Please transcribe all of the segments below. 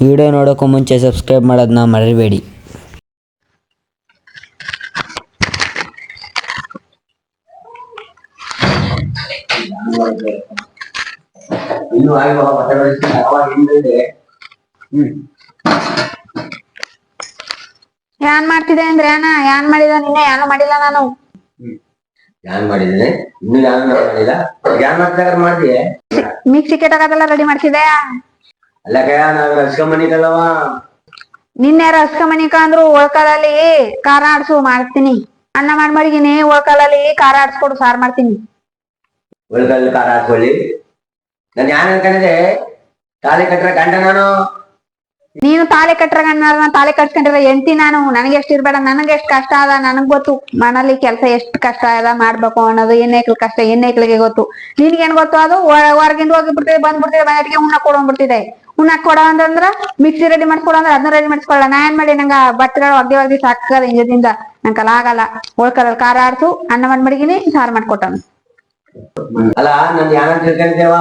Video ನೋಡೋಕ್ಕೂ ಮುಂಚೆ subscribe ಮಾಡೋದನ್ನ ಮರಿಬೇಡಿ. ಇನ್ನು ಹ್ಮ್. ಏನ್ ಮಾಡ್ತಿದೆ ಅಂದ್ರೆ ಅಣ್ಣ? ಯಾನ್ ಮಾಡಿದ ನಿನ್ನೆ? ಯಾನು ಮಾಡಿಲ್ಲ ನಾನು? ಯಾನ್ ಮಾಡಿದ್ದೀನಿ ಇನ್ನು ಯಾನ್ ಮಾಡಿಲ್ಲ? ಯಾನ್ ಮಾಡ್ತಾರೆ ಮಾಡ್ತೀಯ ಮಿಕ್ಸಿ ಕೆಟ್ಟೋಗೋದೆಲ್ಲ ರೆಡಿ ಮಾಡ್ತಿದ್ದೆ ಅಲ್ಲ ಕಯ ನಾವ್ ರಸ್ಕೊಂಬನಿಕಲ್ಲವ ನಿನ್ನೆ ಅಂದ್ರು ಒಳ್ಕಾಲಲ್ಲಿ ಖಾರ ಆಡ್ಸು ಮಾಡ್ತೀನಿ. ಅನ್ನ ಮಾಡಿ ಮಡಗಿನಿ ಒಳ್ಕಾಲಲ್ಲಿ ಖಾರ ಆಡ್ಸ್ಕೊಡು ಸಾರ್ ಮಾಡ್ತೀನಿ. ಒಳಗಲ್ಲಿ ಖಾರ ಹಾಕೊಳ್ಳಿ ನಾನು ಯಾನ್ ಅನ್ಕೊಂಡಿದೆ ತಾಲಿ ಕಟ್ರ ಗಂಡ ನಾನು. ನೀನು ತಾಲೆ ಕಟ್ರ ಗಂಡ ತಾಲೆ ಕಟ್ಸ್ಕೊಂಡಿರ ಎಂಟಿ ನಾನು. ನನಗೆ ಎಷ್ಟು ಇರ್ಬೇಡ ನನಗೆ ಎಷ್ಟು ಕಷ್ಟ ಅದ ನನಗ್ ಗೊತ್ತು. ಮನಲ್ಲಿ ಕೆಲಸ ಎಷ್ಟು ಕಷ್ಟ ಅದ ಮಾಡ್ಬೇಕು ಅನ್ನೋದು ಹೆಣ್ಣೈಕ್ಳ ಕಷ್ಟ ಹೆಣ್ಣೈಕ್ಳಿಗೆ ಗೊತ್ತು. ನಿನ್ಗೇನ್ ಗೊತ್ತು ಅದು? ಹೊರಗಿಂದ ಹೋಗಿ ಬಿಡ್ತಿದೆ ಬಂದ್ಬಿಡ್ತಿದೆ ಮನೆಗೆ ಉಣ್ಣ ಕೊಡೋಗ್ಬಿಡ್ತಿದೆ ಉಣ್ಣಕ್ ಕೊಡ ಅಂತಂದ್ರ ಮಿಕ್ಸಿ ರೆಡಿ ಮಾಡ್ಕೊಡ ಅಂದ್ರ ಅದನ್ನ ರೆಡಿ ಮಾಡಿಸ್ಕೊಳ್ಳ ನಾ ಏನ್ ಮಾಡಿ ನಂಗ ಬಟ್ಟೆಗಳು ಒಗ್ದಿ ಒಗ್ದಿ ಸಾಕದ ಇಂಜದಿಂದ ನಂಗೆ ಕಲ ಆಗಲ್ಲ. ಒಳ್ಕರಲ್ಲಿ ಖಾರ ಆಡ್ಸು. ಅನ್ನ ಮಾಡಿ ಮಡಗಿನಿ, ಸಾರು ಮಾಡ್ಕೊಟ್ಟನು ಅಲ್ಲ, ನನ್ ಯಾರ ತಿಳ್ಕೊಂಡಿದ್ದೇವ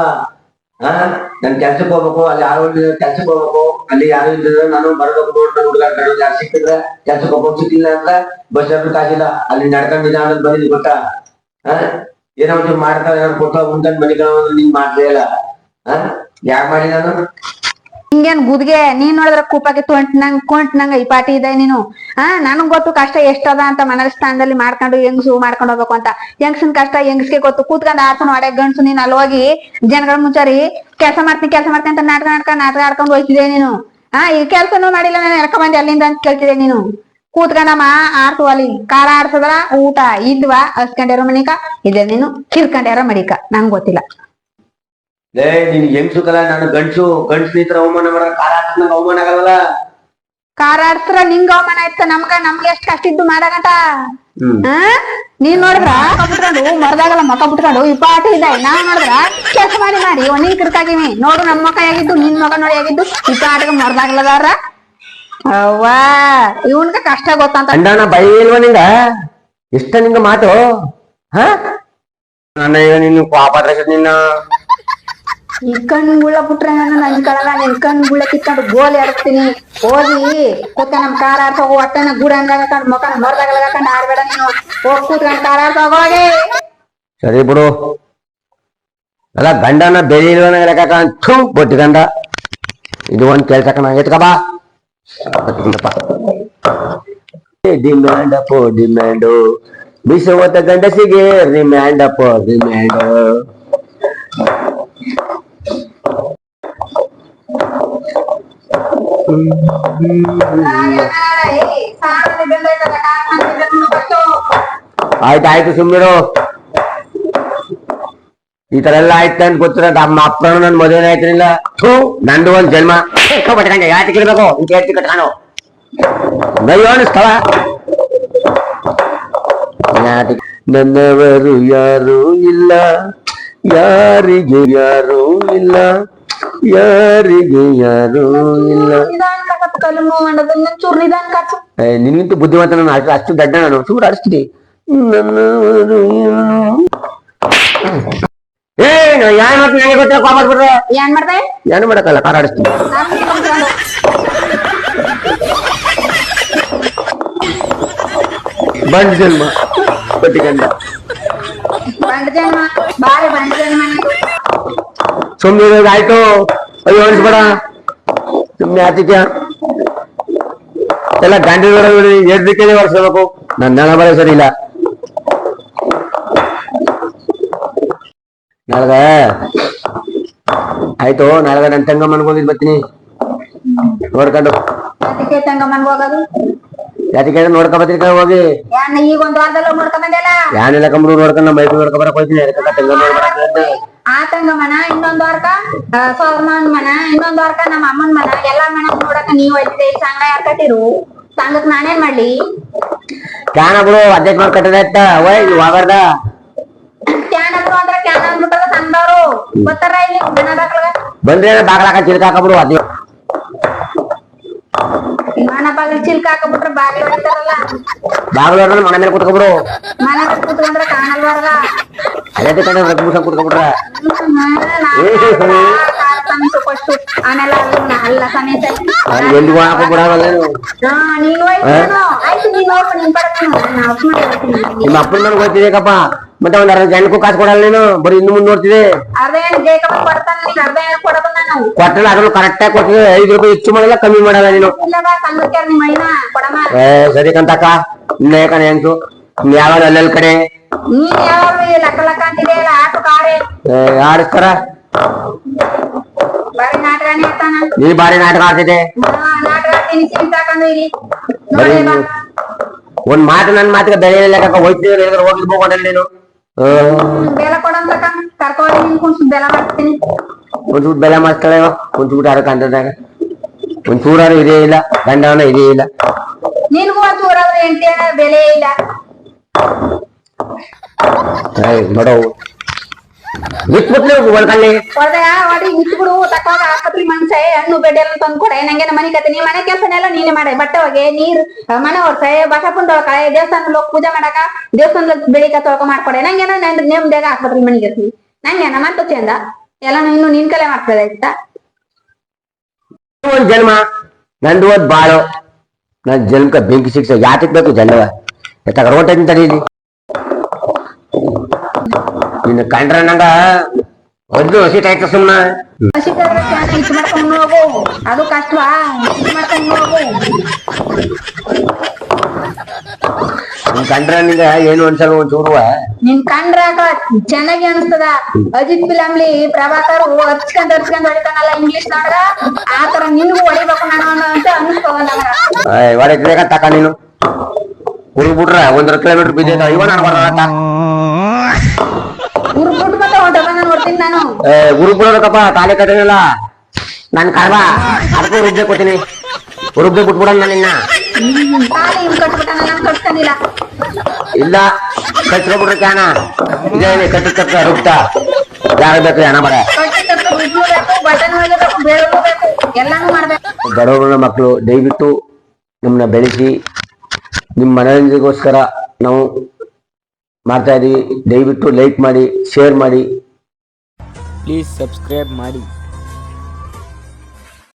ನನ್ ಕೆಲ್ಸಕ್ಕೆ ಹೋಗ್ಬೇಕು, ಅಲ್ಲಿ ಯಾರು ಕೆಲ್ಸಕ್ಕೆ ಹೋಗ್ಬೇಕು. ಅಲ್ಲಿ ಯಾರು ಇದ್ರೆ ನಾನು ಬರ್ಬೇಕು ನೋಡ್ ಹುಡುಗ ಯಾರು ಸಿಕ್ಕಿದ್ರೆ ಕೆಲ್ಸಕ್ಕೆ ಹೋಗ್ಬೇಕು. ಸಿಕ್ಕಿಲ್ಲ ಅಂತ ಬಸ್ ಕಾಸಿಲ್ಲ ಅಲ್ಲಿ ನಡ್ಕೊಂಡಿದ್ದ ಅನ್ನೋದು ಬಂದಿದ್ದು ಗೊತ್ತಾ? ಏನೋ ಮಾಡ್ತಾರ ಮಾಡ್ತಾರೆ ಏನಾದ್ರು ಕೊಟ್ಟು ಮುಂದೆ ಮನಿಗಳು ನಿಂಗ್ ಮಾಡ್ಲೇ ಇಲ್ಲ. ಯಾಕೆ ಮಾಡಿ ನಾನು? ಹಿಂಗೇನ್ ಗುದ್ಗೆ? ನೀನ್ ನೋಡಿದ್ರ ನಂಗ್ ಕೊಂಟ್ ನಂಗ ಈ ಪಾಟಿ ಇದೆ ನೀನು. ಆ, ನನಗ್ ಗೊತ್ತು ಕಷ್ಟ ಎಷ್ಟದ ಅಂತ ಮನರ ಸ್ಥಾನದಲ್ಲಿ ಮಾಡ್ಕೊಂಡು ಹೆಂಗ್ಸು ಮಾಡ್ಕೊಂಡು ಹೋಗ್ಬೇಕು ಅಂತ. ಹೆಂಗ್ಸನ್ ಕಷ್ಟ ಹೆಂಗ್ಸ್ಗೆ ಗೊತ್ತು? ಕೂತ್ಕೊಂಡ್ ಆಡ್ತಾನ ಒಡೆ ಗಂಡ್ಸು ನೀನ್ ಅಲ್ಲಿ ಹೋಗಿ ಜನಗಳ ಮುಂಚಾರಿ ಕೆಲಸ ಮಾಡ್ತೀನಿ ಕೆಲಸ ಮಾಡ್ತೀನಿ ಅಂತ ನಾಟಕ ನಾಟಕ ನಾಟಕ ಆಡ್ಕೊಂಡು ಹೋಯ್ತಿದ್ದೆ ನೀನು. ಆ, ಈ ಕೆಲ್ಸನೂ ಮಾಡಿಲ್ಲ ನಾನು ಎರಕ ಬಂದೆ ಅಲ್ಲಿಂದ ಅಂತ ಕೇಳ್ತಿದೆ ನೀನು. ಕೂತ್ಕೊಂಡಮ್ಮ ಆಡ್ತು ಅಲ್ಲಿ. ಕಾರ ಆಡ್ಸದ್ರ ಊಟ. ಇದ್ವಾ ಹಸ್ಕೊಂಡಿರೋ ಮನಿಕ? ಇದೆ ನೀನು? ಕಿರ್ಕೊಂಡಿರೋ ಮಡಿಕ ನಂಗ್ ಗೊತ್ತಿಲ್ಲ. ಲೇ ನಿನ್ ಹೆಂಗ್ಸು ಕಲ ನಾನು ಗಂಡ್ಸು ಗಂಡ್ಸು ನಿತ್ರ ಅವಮಾನ ಮಾಡ ಕಾಲ ಹಾಕ್ಸ್ದಂಗ ಅವಮಾನ ಆಗಲ್ಲ ಕಾರ ಆಡ್ಸ್ರ ನಿಂಗ ಅವಮಾನ ಆಯ್ತ ನಮ್ಗ ನಮ್ಗೆ ಎಷ್ಟ್ ಕಷ್ಟ ಇದ್ದು ಮಾಡಗಂಟ ಹ್ಮ್. ಆ? ನೀನ್ ನೋಡಿದ್ರ ಮುಖ ಬಿಟ್ಕೊಂಡು ಮರದಾಗಲ್ಲ ಮಕ ಬಿಟ್ಕೊಂಡು ಇಲ್ಲ ನಾವ್ ನೋಡಿದ್ರ ಕೆಲಸ ಮಾಡಿ ಮಾಡಿ ಒಂದಿನ ಕಿರ್ಕಾಗಿವಿ ನೋಡು ನಮ್ ಮಕ ಆಗಿದ್ದು ನಿನ್ ಮಗ ನೋಡಿ ಆಗಿದ್ದು ಈ ಪಾಟಿಗೆ ಮರದಾಗಲದಾರ ಅವ್ವ ಇವನ್ಗ ಕಷ್ಟ ಗೊತ್ತಂತ. ಅಣ್ಣನ ಬೈ ಇಲ್ವ ನಿಂಗ ಎಷ್ಟ ನಿಂಗ ಮಾತು ಹ? ನನ್ನ ನಿನ್ನ ಕೋಪ ನಿನ್ನ? ಈ ಕಣ್ ಗುಳ್ಳ ಬಿಟ್ರೆ ನಾನು ನನ್ ಕಳಲ್ಲ ನಿನ್ ಕಣ್ ಗುಳ್ಳ ಕಿತ್ಕೊಂಡು ಗೋಲಿ ಆಡ್ತೀನಿ ಹೋಗಿ ಕೂತ ನಮ್ ಕಾರ ಆಡ್ಸೋಗು ಹೊಟ್ಟೆನ ಗೂಡ ಹಾಕೊಂಡು ಮುಖ ಮರದಾಗಲ್ಲ ಹಾಕೊಂಡು ಆಡ್ಬೇಡ ನೀನು ಹೋಗ್ ಕೂತ್ಕೊಂಡು ಕಾರ ಆಡ್ಸೋಗೋಗಿ ಸರಿ ಬಿಡು ಅಲ್ಲ ಗಂಡನ ಬೆಲೆ ಇಲ್ವನ ಲೆಕ್ಕ ಥೂ ಬೊಟ್ಟಿ ಗಂಡ ಇದು ಒಂದ್ ಕೆಲ್ಸ ಕಣ ಎತ್ಕ ಬಾ ಡಿಮ್ಯಾಂಡ್ ಅಪ್ಪೋ ಡಿಮ್ಯಾಂಡು ಬಿಸುವತ್ತ ಗಂಡಸಿಗೆ ರಿಮ್ಯಾಂಡ್ ಅಪ್ಪೋ ರಿಮ್ಯಾಂಡ್ ಆಯ್ತು ಆಯ್ತು ಸುಮ್ಮಿರು. ಈ ತರ ಎಲ್ಲ ಆಯ್ತು ಅಂತ ಗೊತ್ತಿರ ನಮ್ಮ ಅಪ್ಪನು ನನ್ ಮದುವೆ ಆಯ್ತಿರಲಿಲ್ಲ. ನಂದು ಒಂದ್ ಜನ್ಮ. ಕಟ್ಕೊಂಡೆ ಯಾಕೆ ಇರ್ಬೇಕು ಇಂತ ಹೇಳ್ತಿ ಕಟ್ಕಾನು ನಯ್ಯೋ ಸ್ಥಳ. ನನ್ನವರು ಯಾರು ಇಲ್ಲ. ಯಾರಿಗೆ ಯಾರು ಇಲ್ಲ. ಯಾರಿಗೆ ಯಾರು ಇಲ್ಲ. ಚೂರು ನಿನ್ನಿಂತ ಬುದ್ಧಿವಂತ ನಾನು ಅಷ್ಟು ಅಷ್ಟು ದಡ್ಡ ನಾನು ಆಡಿಸ್ತೀನಿ ನನ್ನವರು ಏ ಯಾರು ಮಾಡ್ತೀನಿ ನನಗೆ ಗೊತ್ತಿಲ್ಲ ಕೋಪ ಮಾಡ್ಬಿಟ್ರೆ? ಏನ್ ಮಾಡ್ದೆ? ಏನು ಮಾಡಕ್ಕಲ್ಲ ಕಾರ ಆಡಿಸ್ತೀನಿ ಬಂಡ್ ಜನ್ಮ ಬಟ್ಟಿ ಗಂಡ. ಬಂಡ್ ಜನ್ಮ ಬಾರಿ ಬಂಡ್ ಜನ್ಮ. ಸುಮ್ಮನೆ ಆಯ್ತು. ಅಯ್ಯೋ ಅನ್ಸ್ಬೇಡ ಸುಮ್ಮನೆ ಆತಿಥ್ಯ ಎಲ್ಲ ಗಾಂಧಿ ಎರಡು ದಿಕ್ಕೇ ವರ್ಷಬೇಕು ನನ್ನ ನೆಲ ಬರ ಸರಿ ಇಲ್ಲ. ನಾಳೆ ಆಯ್ತು ನಾಳೆ ನನ್ನ ತಂಗ ಬರ್ತೀನಿ. ನೋಡ್ಕೊಂಡು. ತಂಗಮ್ಮನ್ಗೋಗೋದು ಯಾತಿಗೆ ನೋಡ್ಕೊ ಬರ್ತೀನಿ ಕಣೆ ಹೋಗಿ. ಯಾನ್ ಈಗ ಒಂದ್ ವಾರದಲ್ಲ ನೋಡ್ಕೊ ನೋಡ್ಕೊಂಡ್ ಬಂದೆಲ್ಲ ಯಾನೆಲ್ಲ ಕಂಬರು ನೋಡ್ಕೊಂಡು ನಮ್ಮ ಮೈಸೂರು ನೋಡ್ಕೊ ಬರಕ್ ಹೋಗ್ತೀನಿ. ಅದಕ್ಕೆ ತಂಗ ನೋಡ್ಬಾರ್ದು ಆ ತಂಗಮ್ಮನ ಇನ್ನೊಂದ್ ವಾರಕ? ಸೋರ್ಮನ್ ಮನ ಇನ್ನೊಂದ್ ವಾರಕ ನಮ್ಮ ಅಮ್ಮನ್ ಮನ? ಎಲ್ಲಾ ಮನ ನೋಡಕ ನೀವ್ ಹೋಯ್ತಿದೆ ಸಂಘ ಯಾಕಟ್ಟಿರು ಸಂಘಕ್ ನಾನೇನ್ ಮಾಡ್ಲಿ? ಕ್ಯಾನ ಬಿಡು ಅಧ್ಯಕ್ಷ ಮಾಡ್ಕಟ್ಟದ ಇತ್ತ ಓಯ್ ಹೋಗಾರ್ದ ಕ್ಯಾನ್ ಹತ್ರ ಅಂದ್ರೆ ಕ್ಯಾನ್ ಅಂದ್ಬಿಟ್ಟದ ಸಂಘದವ್ರು ಗೊತ್ತಾರ ಇಲ್ಲಿ ಮನ ಬಂದ್ರೆ ಬಾಗ್ಲಾಕ ಚಿಲ್ಕಾಕ ಬಿಡು ಅದೇ. ಮನ ಬಾಗಿಲು ಚಿಲ್ಕ ಹಾಕಬಿಟ್ರೆ ಬಾಗಿಲು ಹೊಡಿತಾರಲ್ಲ ಬಾಗ್ಲವ್ರ ಮನೆ ಮೇಲೆ ಕುತ್ಕೊಬಿಡು ಮನ ಕೂತ್ಕೊಂಡ್ರೆ ಕಾಣಲ್ವರ್ಗ ಅದೇ ಕಡೆ ರೊಕ್ಕ ಮುಸ ಕುತ್ಕೊಬಿಟ್ರ ಫಸ್ಟ್ ಆಮೇಲೆ ಅಲ್ಲ ಅಲ್ಲ ಸಮೇತ ಅಲ್ಲಿ ಎಲ್ಲಿ ಹಾಕೊಂಡ್ಬಿಡವಲ್ಲ ಹಾ ನೀನ್ ಹೋಯ್ತು ಆಯ್ತು ನೀನ್ ಹೋಗು ನೀನ್ ಬರ ನೀನು ನಾನು ಮತ್ತೆ ಒಂದ್ ಅರ್ಧ ಜನಕ್ಕೂ ಕಾಸು ಕೊಡಲ್ಲ ನೀನು? ಬರೀ ಇನ್ನು ಮುಂದೆ ನೋಡ್ತಿದೆ. ಅರ್ಧ ಕೊಡ್ತಾನೆ ನೀನ್ ಅರ್ಧ ಕೊಟ್ಟಲ್ಲ ಅದನ್ನು ಕರೆಕ್ಟ್ ಆಗಿ ಐದು ರೂಪಾಯಿ ಹೆಚ್ಚು ಮಾಡಲ್ಲ ಕಮ್ಮಿ ಮಾಡಲ್ಲ ನೀನು. ಇಲ್ಲ ಬಾ ನಿಮ್ಮ ಮೈನ ಕೊಡಮ್ಮ. ಏ ಸರಿ ಕಂತಕ್ಕ. ಇನ್ನೇ ಕಣೆ ಯಾವಾಗ ಯಾವ ಅಲ್ಲೆಲ್ಲ ಕಡೆ ನೀನ್ ಯಾವ ಲಕ್ಕ ಲಕ್ಕ ಅಂತಿದೆ ಅಲ್ಲ ಆಟು ಕಾರೆ. ಏ, ಆಡಿಸ್ತಾರ? ಬಾರಿ ನಾಟಕನೇ ನೀ ಬಾರಿ ನಾಟಕ ಆಡ್ತೀನಿ ಇಲ್ಲಿ. ಬಾ. ಒಂದ್ ಮಾತು ನನ್ ಮಾತಿಗೆ ಬೆಲೆ ಇಲ್ಲ ಹೋಗ್ತಿದ್ರೆ ಹೋಗಿದ್ ಹೋಗಲ್ಲ ನೀನು. ಆ, ಬೆಲ ಕೊಡಂತಕ ಕರ್ಕೊಂಡು ನಿನ್ ಕುಣ್ಸು ಬೆಲ ಮಾಡ್ತೀನಿ ಒಂದ್ ಚೂಟ್ ಬೆಲೆ ಮಾಡ್ತಾಳೆ ಒಂದ್ ಚೂಟ್ ಅರಕ ಅಂತದಾಗ ಒಂದ್ ಚೂರಾರು ಇದೇ ಇಲ್ಲ ಗಂಡವನ ಇದೇ ಇಲ್ಲ ನಿನ್ಗೂ ಒಂದ್ ಚೂರಾದ್ರೆ ಎಂಟೆ ಬೆಲೆ ಇಲ್ಲ ಏಯ್, ನೋಡವು ಬಿಟ್ಬಿಟ್ಲೆ ಒಳ್ಕಲ್ಲಿ ಹೊಡೆದ ಹೊಡಿ ಬಿಟ್ಬಿಡು ತಕ್ಕಾಗ ಆಸ್ಪತ್ರೆ ಮನ್ಸೆ ಹಣ್ಣು ಬೆಡ್ ಎಲ್ಲ ತಂದು ಕೊಡೆ. ನಂಗೆ ಮನೆ ಕತೆ ನೀ ಮನೆ ಕೆಲಸನೆಲ್ಲ ನೀನೆ ಮಾಡೆ. ಬಟ್ಟೆ ಹೋಗಿ ನೀರ್ ಮನೆ ಹೊರ್ಸೆ ಬಸಪ್ಪನ್ ತೊಳ್ಕ ದೇವಸ್ಥಾನದಲ್ಲಿ ಹೋಗಿ ಪೂಜೆ ಮಾಡಕ ದೇವಸ್ಥಾನದಲ್ಲಿ ಬೆಳಿಗ್ಗೆ ತೊಳಕ ಮಾಡ್ಕೊಡೆ. ನಂಗೇನ ನೇಮ್ದಾಗ ಆಸ್ಪತ್ರೆ ಮನೆಗೆ ಇರ್ತೀನಿ ನಂಗೇನ ಮತ್ತೆ ಚಂದ ಎಲ್ಲ ಇನ್ನು ನಿನ್ ಕಲೆ ಮಾಡ್ತದೆ ಆಯ್ತಾ? ಒಂದ್ ಜನ್ಮ ನಂದು ಒಂದ್ ಬಾಳು. ನನ್ ಜನ್ಮಕ್ಕ ಬೆಂಕಿ ಶಿಕ್ಷೆ ಯಾತಕ್ ಬೇಕು ಜನ್ಮ ತಡೀಲಿ ನಿನ್ನ ಕಂಡ್ರ ನಂಗ ಒಂದು ಹಸಿಟ್ ಆಯ್ತು ಸುಮ್ಮನ ಮಾಡ್ಕೊಂಡು ಹೋಗು ಅದು ಕಷ್ಟವಾ ಇಟ್ಟು ಮಾಡ್ಕೊಂಡು ಹೋಗು ನಿನ್ ಕಂಡ್ರ ನಿಂಗ ಏನು ಅನ್ಸಲ್ಲ ಒಂದ್ ಚೂರುವ ನಿನ್ ಕಂಡ್ರಾಗ ಚೆನ್ನಾಗಿ ಅನ್ಸ್ತದ. ಅಜಿತ್ ಫಿಲಮ್ಲಿ ಪ್ರಭಾಕರ್ ಹರ್ಚ್ಕೊಂಡ್ ಹರ್ಚ್ಕೊಂಡ್ ಹೊಡಿತಾನಲ್ಲ ಇಂಗ್ಲಿಷ್ ನೋಡ್ರ? ಆತರ ನಿನ್ಗೂ ಹೊಡಿಬೇಕು ನಾನು ಅಂತ ನನಗ ಹೊಡೆಕ ತಕ ನೀನು. ಹುಡುಗ್ಬಿಟ್ರ ಒಂದರ ಕಿಲೋಮೀಟರ್ ಬಿದ್ದ ಇವ ನಾನು ಬರೋಣ ಹುಡುಗ್ಬಿಡೋದಕ್ಕಪ್ಪ ತಾಲೆ ಕಟ್ಟಿನಲ್ಲ ನನ್. ಕರ್ಮ ಅದಕ್ಕೂ ರುಬ್ಬೆ ಕೊಡ್ತೀನಿ. ರುಬ್ದೆ ಬಿಟ್ಬಿಡೋಣ ನಾನು ಇನ್ನ ಇಲ್ಲ ಕಟ್ಕೊಬಿಟ್ರೆ ಕ್ಯಾನ. ಇದೇನೆ ಕಟ್ಟಿ ತಕ್ಕ ರುಬ್ತಾ. ಯಾರು ಬೇಕು ಹಣ ಬಡ. ತಪ್ಪು ಬಡವರ ಮಕ್ಕಳು ದಯವಿಟ್ಟು ನಿಮ್ಮನ್ನ ಬೆಳೆಸಿ ನಿಮ್ಮ ಮನರಂಜನೆಗೋಸ್ಕರ ನಾವು ಮಾಡ್ತಾ ಇದೀವಿ ದಯವಿಟ್ಟು ಲೈಕ್ ಮಾಡಿ ಶೇರ್ ಮಾಡಿ. ಪ್ಲೀಸ್ ಸಬ್ಸ್ಕ್ರೈಬ್ ಮಾಡಿ.